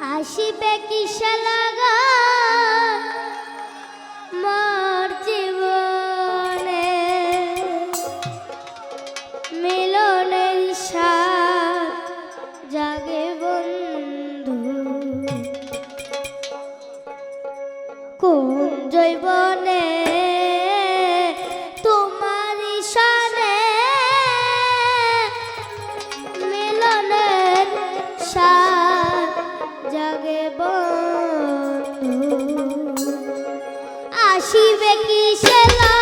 আসিবে কিসে লাগা? মোর আসিবে কি